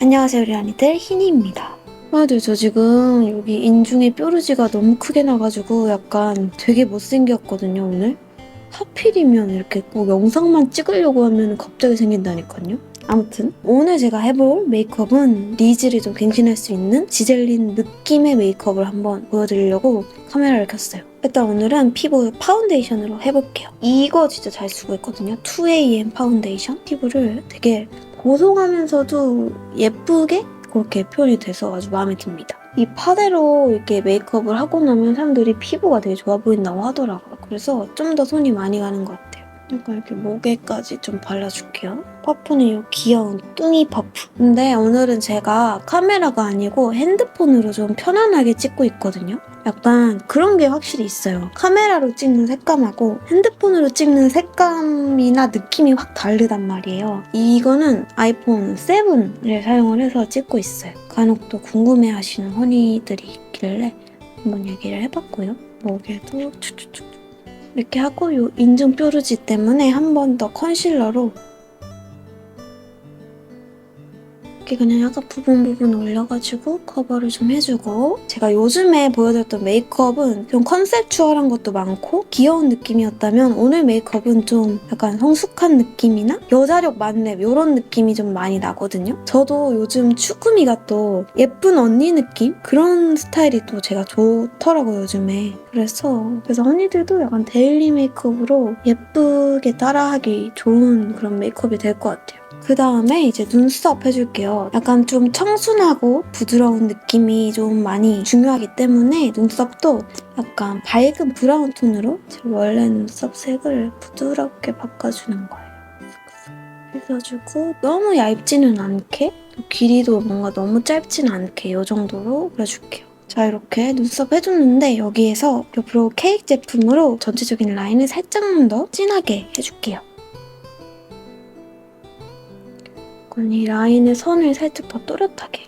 안녕하세요 리안이들 희니입니다. 아들 저 지금 여기 인중에 뾰루지가 너무 크게 나가지고 약간 되게 못생겼거든요 오늘. 하필이면 이렇게 꼭 영상만 찍으려고 하면 갑자기 생긴다니까요. 아무튼 오늘 제가 해볼 메이크업은 니즈를 좀 갱신할 수 있는 지젤린 느낌의 메이크업을 한번 보여드리려고 카메라를 켰어요. 일단 오늘은 피부 파운데이션으로 해볼게요. 이거 진짜 잘 쓰고 있거든요. 2AM 파운데이션 피부를 되게 보송하면서도 예쁘게 그렇게 표현이 돼서 아주 마음에 듭니다. 이 파데로 이렇게 메이크업을 하고 나면 사람들이 피부가 되게 좋아 보인다고 하더라고요. 그래서 좀 더 손이 많이 가는 것 같아요. 약간 이렇게 목에까지 좀 발라줄게요. 퍼프는 이 귀여운 뚱이 퍼프. 근데 오늘은 제가 카메라가 아니고 핸드폰으로 좀 편안하게 찍고 있거든요. 약간 그런 게 확실히 있어요. 카메라로 찍는 색감하고 핸드폰으로 찍는 색감이나 느낌이 확 다르단 말이에요. 이거는 아이폰 7을 사용을 해서 찍고 있어요. 간혹 또 궁금해 하시는 허니들이 있길래 한번 얘기를 해봤고요. 목에도 축축축 이렇게 하고 요 인중 뾰루지 때문에 한 번 더 컨실러로 이렇게 그냥 약간 부분 부분 올려가지고 커버를 좀 해주고 제가 요즘에 보여드렸던 메이크업은 좀 컨셉추얼한 것도 많고 귀여운 느낌이었다면 오늘 메이크업은 좀 약간 성숙한 느낌이나 여자력 만렙 이런 느낌이 좀 많이 나거든요. 저도 요즘 추구미가 또 예쁜 언니 느낌 그런 스타일이 또 제가 좋더라고요 요즘에. 그래서 그래서 언니들도 약간 데일리 메이크업으로 예쁘게 따라하기 좋은 그런 메이크업이 될 것 같아요. 그 다음에 이제 눈썹 해줄게요. 약간 좀 청순하고 부드러운 느낌이 좀 많이 중요하기 때문에 눈썹도 약간 밝은 브라운 톤으로 제 원래 눈썹 색을 부드럽게 바꿔주는 거예요. 해가지고 너무 얇지는 않게 또 길이도 뭔가 너무 짧지는 않게 이 정도로 그려줄게요. 자 이렇게 눈썹 해줬는데 여기에서 옆으로 케이크 제품으로 전체적인 라인을 살짝만 더 진하게 해줄게요. 이 라인의 선을 살짝 더 또렷하게.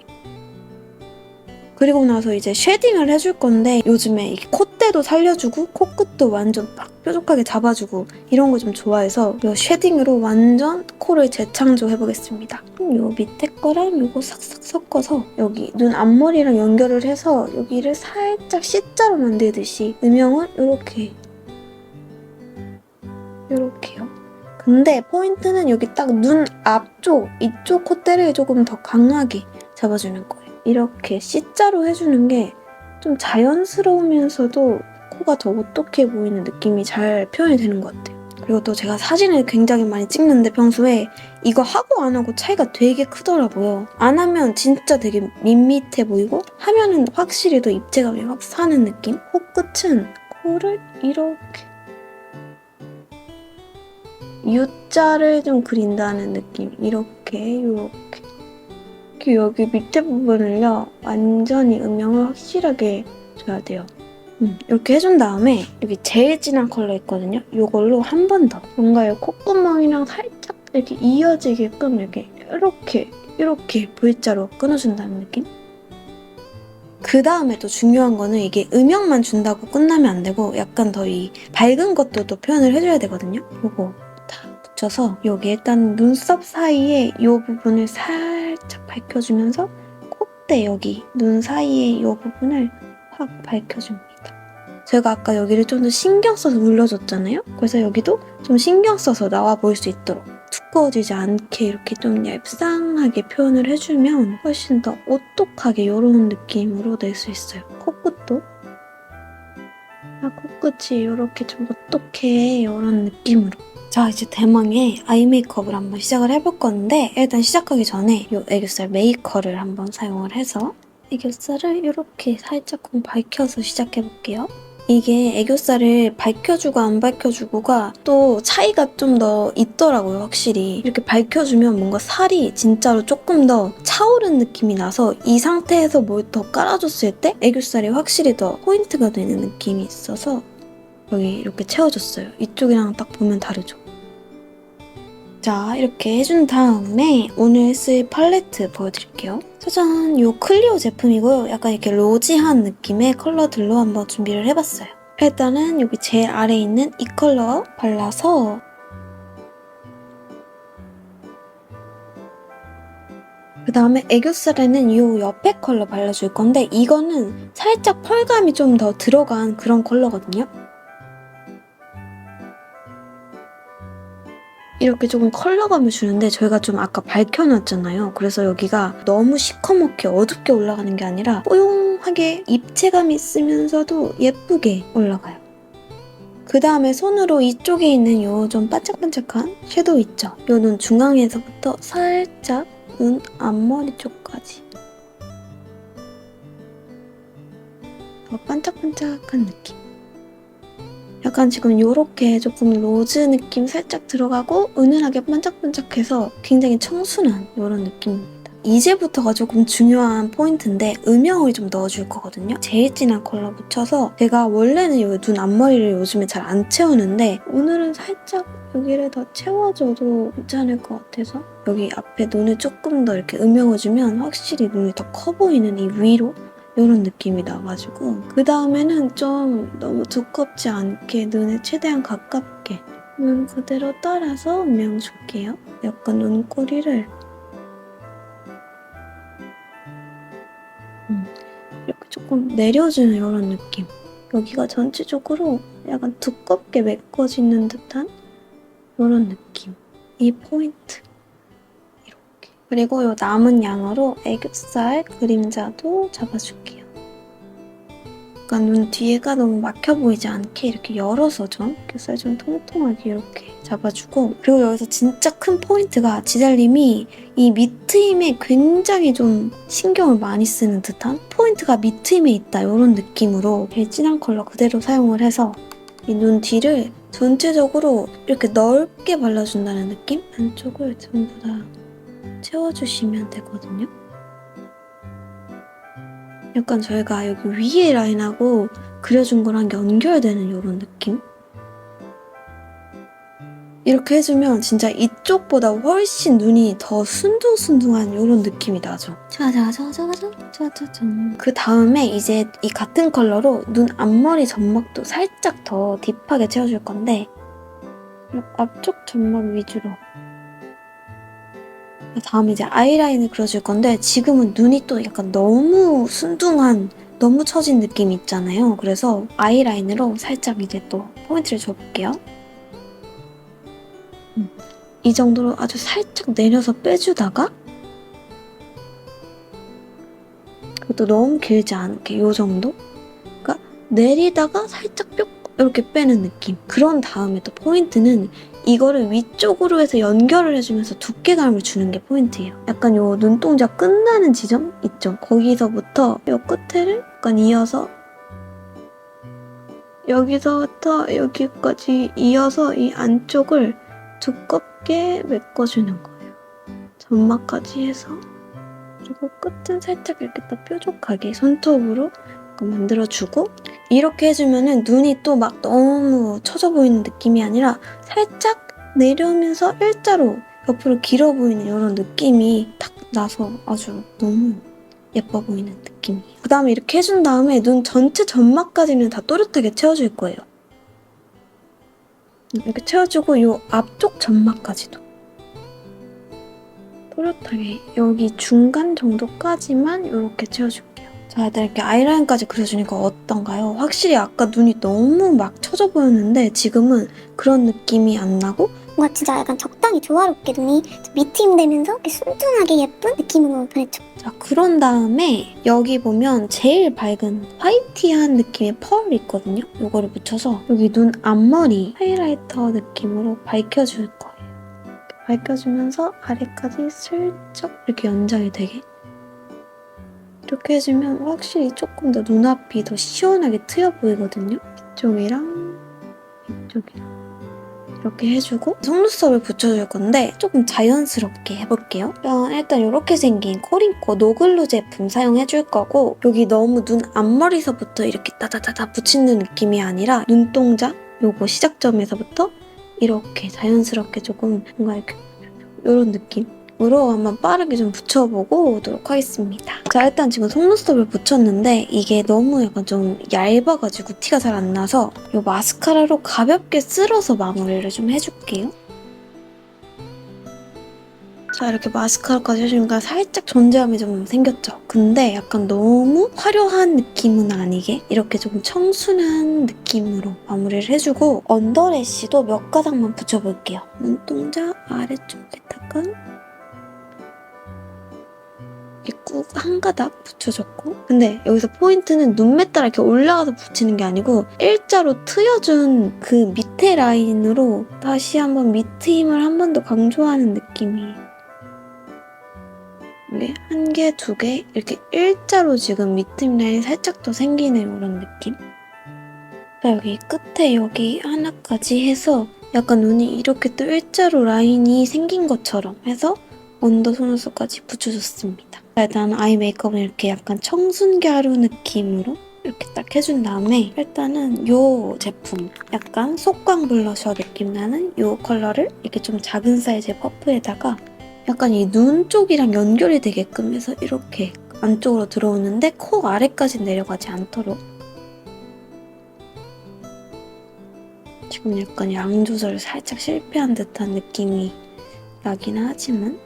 그리고 나서 이제 쉐딩을 해줄 건데 요즘에 이 콧대도 살려주고 코끝도 완전 막 뾰족하게 잡아주고 이런 거 좀 좋아해서 이 쉐딩으로 완전 코를 재창조해보겠습니다. 요 밑에 거랑 요거 싹싹 섞어서 여기 눈 앞머리랑 연결을 해서 여기를 살짝 C자로 만들듯이 음영을 이렇게 이렇게요. 근데 포인트는 여기 딱 눈 앞쪽 이쪽 콧대를 조금 더 강하게 잡아주는 거예요. 이렇게 C자로 해주는 게 좀 자연스러우면서도 코가 더 오똑해 보이는 느낌이 잘 표현이 되는 것 같아요. 그리고 또 제가 사진을 굉장히 많이 찍는데 평소에 이거 하고 안 하고 차이가 되게 크더라고요. 안 하면 진짜 되게 밋밋해 보이고 하면은 확실히 더 입체감이 확 사는 느낌? 코끝은 코를 이렇게 U자를 좀 그린다는 느낌. 이렇게, 이렇게. 이렇게 여기 밑에 부분을요, 완전히 음영을 확실하게 줘야 돼요. 음, 이렇게 해준 다음에 여기 제일 진한 컬러 있거든요. 이걸로 한 번 더. 뭔가 이 콧구멍이랑 살짝 이렇게 이어지게끔 이렇게, 이렇게, 이렇게 V자로 끊어준다는 느낌? 그 다음에 또 중요한 거는 이게 음영만 준다고 끝나면 안 되고 약간 더 이 밝은 것도 또 표현을 해줘야 되거든요. 요거 다 붙여서 여기 일단 눈썹 사이에 이 부분을 살짝 밝혀주면서 콧대 여기 눈 사이에 이 부분을 확 밝혀줍니다. 제가 아까 여기를 좀 더 신경 써서 눌러줬잖아요. 그래서 여기도 좀 신경 써서 나와 보일 수 있도록 두꺼워지지 않게 이렇게 좀 얇상하게 표현을 해주면 훨씬 더 오똑하게 이런 느낌으로 낼 수 있어요. 코끝도 아, 코끝이 이렇게 좀 오똑해 이런 느낌으로 자 이제 대망의 아이 메이크업을 한번 시작을 해볼 건데 일단 시작하기 전에 이 애교살 메이커를 한번 사용을 해서 애교살을 이렇게 살짝 밝혀서 시작해볼게요. 이게 애교살을 밝혀주고 안 밝혀주고가 또 차이가 좀 더 있더라고요, 확실히. 이렇게 밝혀주면 뭔가 살이 진짜로 조금 더 차오른 느낌이 나서 이 상태에서 뭘 더 깔아줬을 때 애교살이 확실히 더 포인트가 되는 느낌이 있어서 여기 이렇게 채워줬어요. 이쪽이랑 딱 보면 다르죠? 자, 이렇게 해준 다음에 오늘 쓸 팔레트 보여드릴게요. 짜잔! 이 클리오 제품이고요. 약간 이렇게 로지한 느낌의 컬러들로 한번 준비를 해봤어요. 일단은 여기 제일 아래에 있는 이 컬러 발라서 그 다음에 애교살에는 이 옆에 컬러 발라줄 건데 이거는 살짝 펄감이 좀 더 들어간 그런 컬러거든요. 이렇게 조금 컬러감을 주는데 저희가 좀 아까 밝혀놨잖아요. 그래서 여기가 너무 시커멓게 어둡게 올라가는 게 아니라 뽀용하게 입체감 있으면서도 예쁘게 올라가요. 그 다음에 손으로 이쪽에 있는 요 좀 반짝반짝한 섀도우 있죠? 요 눈 중앙에서부터 살짝 눈 앞머리 쪽까지 더 반짝반짝한 느낌. 약간 지금 요렇게 조금 로즈 느낌 살짝 들어가고 은은하게 반짝반짝해서 굉장히 청순한 이런 느낌입니다. 이제부터가 조금 중요한 포인트인데 음영을 좀 넣어줄 거거든요. 제일 진한 컬러 묻혀서 제가 원래는 이눈 앞머리를 요즘에 잘 안 채우는데 오늘은 살짝 여기를 더 채워줘도 괜찮을 것 같아서 여기 앞에 눈을 조금 더 이렇게 음영을 주면 확실히 눈이 더 커 보이는 이 위로 이런 느낌이 나가지고 그 다음에는 좀 너무 두껍지 않게 눈에 최대한 가깝게 눈 그대로 따라서 음영 줄게요. 약간 눈꼬리를 음, 이렇게 조금 내려주는 이런 느낌. 여기가 전체적으로 약간 두껍게 메꿔지는 듯한 이런 느낌. 이 포인트. 그리고 이 남은 양으로 애교살 그림자도 잡아줄게요. 약간 눈 뒤에가 너무 막혀 보이지 않게 이렇게 열어서 좀 애교살 좀 통통하게 이렇게 잡아주고 그리고 여기서 진짜 큰 포인트가 지달님이 이 밑트임에 굉장히 좀 신경을 많이 쓰는 듯한 포인트가 밑트임에 있다 이런 느낌으로 제일 진한 컬러 그대로 사용을 해서 이 눈 뒤를 전체적으로 이렇게 넓게 발라준다는 느낌? 안쪽을 전부 다 채워주시면 되거든요. 약간 저희가 여기 위에 라인하고 그려준 거랑 연결되는 이런 느낌? 이렇게 해주면 진짜 이쪽보다 훨씬 눈이 더 순둥순둥한 이런 느낌이 나죠. 짜자자자자자자잔. 그 다음에 이제 이 같은 컬러로 눈 앞머리 점막도 살짝 더 딥하게 채워줄 건데 앞쪽 점막 위주로 다음에 이제 아이라인을 그려줄 건데 지금은 눈이 또 약간 너무 순둥한 너무 처진 느낌이 있잖아요. 그래서 아이라인으로 살짝 이제 또 포인트를 줘볼게요. 음, 이 정도로 아주 살짝 내려서 빼주다가 그것도 너무 길지 않게 이 정도? 그러니까 내리다가 살짝 뿅 이렇게 빼는 느낌. 그런 다음에 또 포인트는 이거를 위쪽으로 해서 연결을 해주면서 두께감을 주는 게 포인트예요. 약간 요 눈동자 끝나는 지점 있죠? 거기서부터 요 끝에를 약간 이어서 여기서부터 여기까지 이어서 이 안쪽을 두껍게 메꿔주는 거예요. 점막까지 해서 그리고 끝은 살짝 이렇게 더 뾰족하게 손톱으로 만들어주고 이렇게 해주면은 눈이 또 막 너무 처져 보이는 느낌이 아니라 살짝 내려오면서 일자로 옆으로 길어 보이는 이런 느낌이 탁 나서 아주 너무 예뻐 보이는 느낌이에요. 그 다음에 이렇게 해준 다음에 눈 전체 점막까지는 다 또렷하게 채워줄 거예요. 이렇게 채워주고 이 앞쪽 점막까지도 또렷하게 여기 중간 정도까지만 이렇게 채워줄게요. 자, 일단 이렇게 아이라인까지 그려주니까 어떤가요? 확실히 아까 눈이 너무 막 처져 보였는데 지금은 그런 느낌이 안 나고 뭔가 진짜 약간 적당히 조화롭게 눈이 밑트임되면서 이렇게 순둥하게 예쁜 느낌으로 변했죠. 자, 그런 다음에 여기 보면 제일 밝은 화이티한 느낌의 펄이 있거든요. 이거를 묻혀서 여기 눈 앞머리 하이라이터 느낌으로 밝혀줄 거예요. 밝혀주면서 아래까지 슬쩍 이렇게 연장이 되게 이렇게 해주면 확실히 조금 더 눈앞이 더 시원하게 트여 보이거든요. 이쪽이랑 이쪽이랑 이렇게 해주고 속눈썹을 붙여줄 건데 조금 자연스럽게 해볼게요. 자, 일단 이렇게 생긴 코링코 노글루 제품 사용해줄 거고 여기 너무 눈 앞머리서부터 이렇게 따다다다 붙이는 느낌이 아니라 눈동자 요거 시작점에서부터 이렇게 자연스럽게 조금 뭔가 이렇게 이런 느낌 으로 한번 빠르게 좀 붙여보고 오도록 하겠습니다. 자 일단 지금 속눈썹을 붙였는데 이게 너무 약간 좀 얇아가지고 티가 잘 안 나서 이 마스카라로 가볍게 쓸어서 마무리를 좀 해줄게요. 자 이렇게 마스카라까지 해주니까 살짝 존재감이 좀 생겼죠. 근데 약간 너무 화려한 느낌은 아니게 이렇게 좀 청순한 느낌으로 마무리를 해주고 언더래쉬도 몇 가닥만 붙여볼게요. 눈동자 아래쪽에다가 꾹 한 가닥 붙여줬고 근데 여기서 포인트는 눈매 따라 이렇게 올라가서 붙이는 게 아니고 일자로 트여준 그 밑에 라인으로 다시 한번 밑트 힘을 한 번 더 강조하는 느낌이에요. 이게 한 개, 두 개 이렇게 일자로 지금 밑트 힘 라인이 살짝 더 생기는 이런 느낌. 자, 여기 끝에 여기 하나까지 해서 약간 눈이 이렇게 또 일자로 라인이 생긴 것처럼 해서 언더 속눈썹까지 붙여줬습니다. 자, 일단 아이 메이크업은 이렇게 약간 청순가루 느낌으로 이렇게 딱 해준 다음에 일단은 이 제품 약간 속광 블러셔 느낌 나는 이 컬러를 이렇게 좀 작은 사이즈의 퍼프에다가 약간 이 눈 쪽이랑 연결이 되게끔 해서 이렇게 안쪽으로 들어오는데 코 아래까지 내려가지 않도록. 지금 약간 양 조절 살짝 실패한 듯한 느낌이 나긴 하지만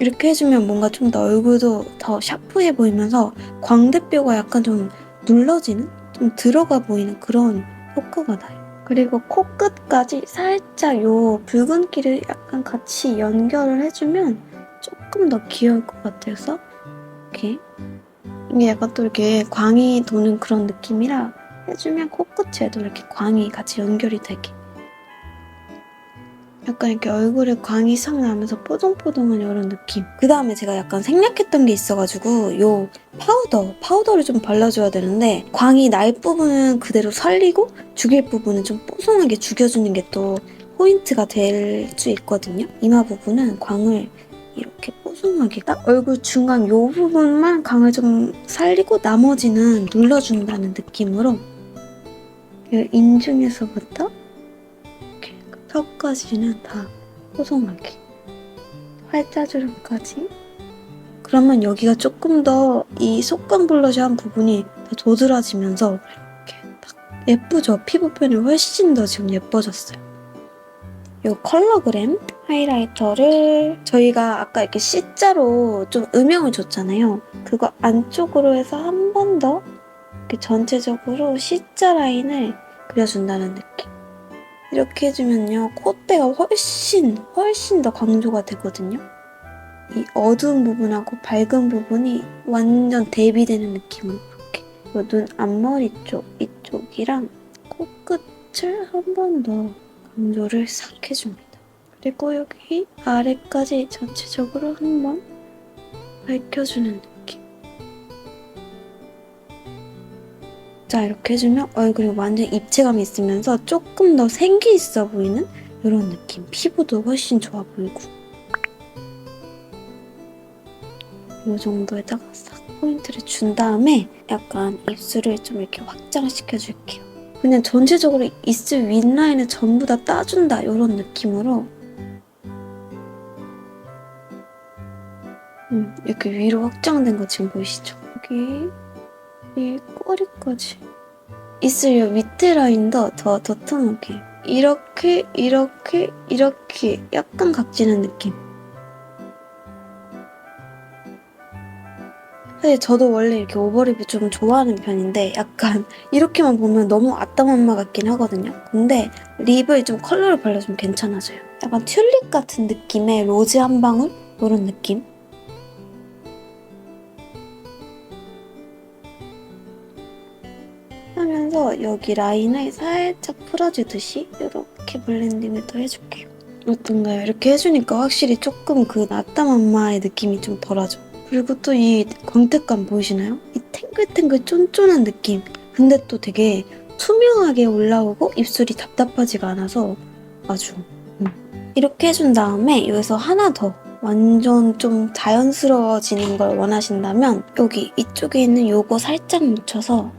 이렇게 해주면 뭔가 좀 더 얼굴도 더 샤프해 보이면서 광대뼈가 약간 좀 눌러지는? 좀 들어가 보이는 그런 효과가 나요. 그리고 코끝까지 살짝 요 붉은기를 약간 같이 연결을 해주면 조금 더 귀여울 것 같아서 이렇게 이게 약간 또 이렇게 광이 도는 그런 느낌이라 해주면 코끝에도 이렇게 광이 같이 연결이 되게 약간 이렇게 얼굴에 광이 싹 나면서 뽀송뽀송한 이런 느낌. 그 다음에 제가 약간 생략했던 게 있어가지고 요 파우더, 파우더를 좀 발라줘야 되는데 광이 날 부분은 그대로 살리고 죽일 부분은 좀 뽀송하게 죽여주는 게 또 포인트가 될 수 있거든요. 이마 부분은 광을 이렇게 뽀송하게 딱 얼굴 중앙 요 부분만 광을 좀 살리고 나머지는 눌러준다는 느낌으로 이 인중에서부터 턱까지는 다 뽀송하게 팔자주름까지 그러면 여기가 조금 더 이 속광 블러셔 한 부분이 더 도드라지면서 이렇게 딱 예쁘죠? 피부 표현이 훨씬 더 지금 예뻐졌어요. 이 컬러그램 하이라이터를 저희가 아까 이렇게 C자로 좀 음영을 줬잖아요. 그거 안쪽으로 해서 한 번 더 이렇게 전체적으로 C자 라인을 그려준다는 느낌. 이렇게 해주면요 콧대가 훨씬 훨씬 더 강조가 되거든요. 이 어두운 부분하고 밝은 부분이 완전 대비되는 느낌으로 이렇게. 눈 앞머리 쪽 이쪽이랑 코끝을 한 번 더 강조를 싹 해줍니다. 그리고 여기 아래까지 전체적으로 한번 밝혀주는 느낌 자 이렇게 해주면 얼굴이 완전 입체감이 있으면서 조금 더 생기 있어 보이는 이런 느낌. 피부도 훨씬 좋아 보이고. 이 정도에다가 싹 포인트를 준 다음에 약간 입술을 좀 이렇게 확장시켜 줄게요. 그냥 전체적으로 입술 윗라인을 전부 다 따준다 이런 느낌으로. 음, 이렇게 위로 확장된 거 지금 보이시죠? 여기 이 꼬리까지. 입술 요 밑에 라인도 더 도톰하게. 이렇게 이렇게 이렇게 약간 각지는 느낌. 사실 저도 원래 이렇게 오버립을 좀 좋아하는 편인데 약간 이렇게만 보면 너무 아따맘마 같긴 하거든요. 근데 립을 좀 컬러를 발라주면 괜찮아져요. 약간 튤립 같은 느낌의 로즈 한 방울? 이런 느낌 여기 라인을 살짝 풀어주듯이 이렇게 블렌딩을 또 해줄게요. 어떤가요? 이렇게 해주니까 확실히 조금 그 아따맘마의 느낌이 좀 덜하죠. 그리고 또 이 광택감 보이시나요? 이 탱글탱글 쫀쫀한 느낌. 근데 또 되게 투명하게 올라오고 입술이 답답하지가 않아서 아주 음. 이렇게 해준 다음에 여기서 하나 더 완전 좀 자연스러워지는 걸 원하신다면 여기 이쪽에 있는 요거 살짝 묻혀서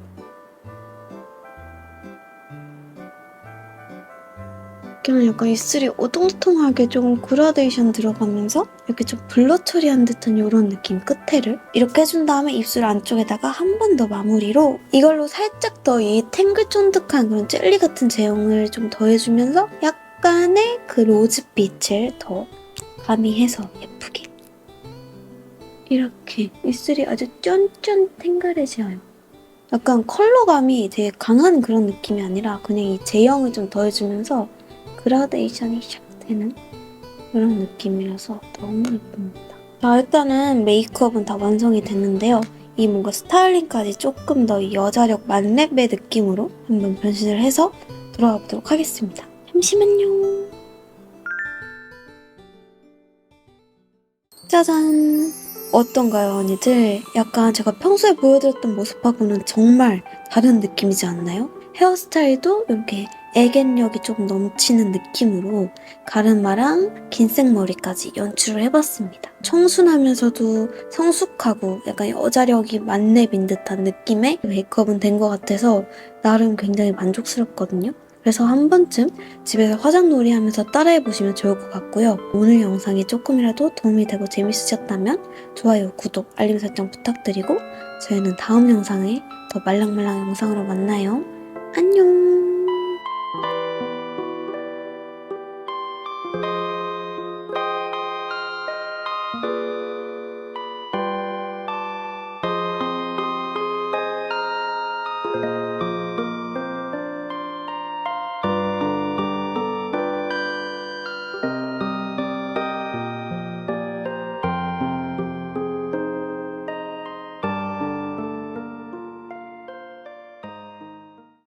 그냥 약간 입술이 오동통하게 조금 그라데이션 들어가면서 이렇게 좀 블러 처리한 듯한 이런 느낌 끝에를 이렇게 해준 다음에 입술 안쪽에다가 한 번 더 마무리로 이걸로 살짝 더 이 탱글 쫀득한 그런 젤리 같은 제형을 좀 더해주면서 약간의 그 로즈빛을 더 가미해서 예쁘게 이렇게 입술이 아주 쫀쫀 탱글해져요. 약간 컬러감이 되게 강한 그런 느낌이 아니라 그냥 이 제형을 좀 더해주면서 그라데이션이 샥 되는 그런 느낌이라서 너무 예쁩니다. 자 일단은 메이크업은 다 완성이 됐는데요. 이 뭔가 스타일링까지 조금 더 여자력 만렙의 느낌으로 한번 변신을 해서 돌아가 보도록 하겠습니다. 잠시만요. 짜잔. 어떤가요, 언니들? 약간 제가 평소에 보여드렸던 모습하고는 정말 다른 느낌이지 않나요? 헤어스타일도 이렇게 애견력이 좀 넘치는 느낌으로 가르마랑 긴 생머리까지 연출을 해봤습니다. 청순하면서도 성숙하고 약간 여자력이 만렙인 듯한 느낌의 메이크업은 된 것 같아서 나름 굉장히 만족스럽거든요. 그래서 한 번쯤 집에서 화장놀이 하면서 따라해보시면 좋을 것 같고요. 오늘 영상이 조금이라도 도움이 되고 재밌으셨다면 좋아요, 구독, 알림 설정 부탁드리고 저희는 다음 영상에 더 말랑말랑 영상으로 만나요. 안녕!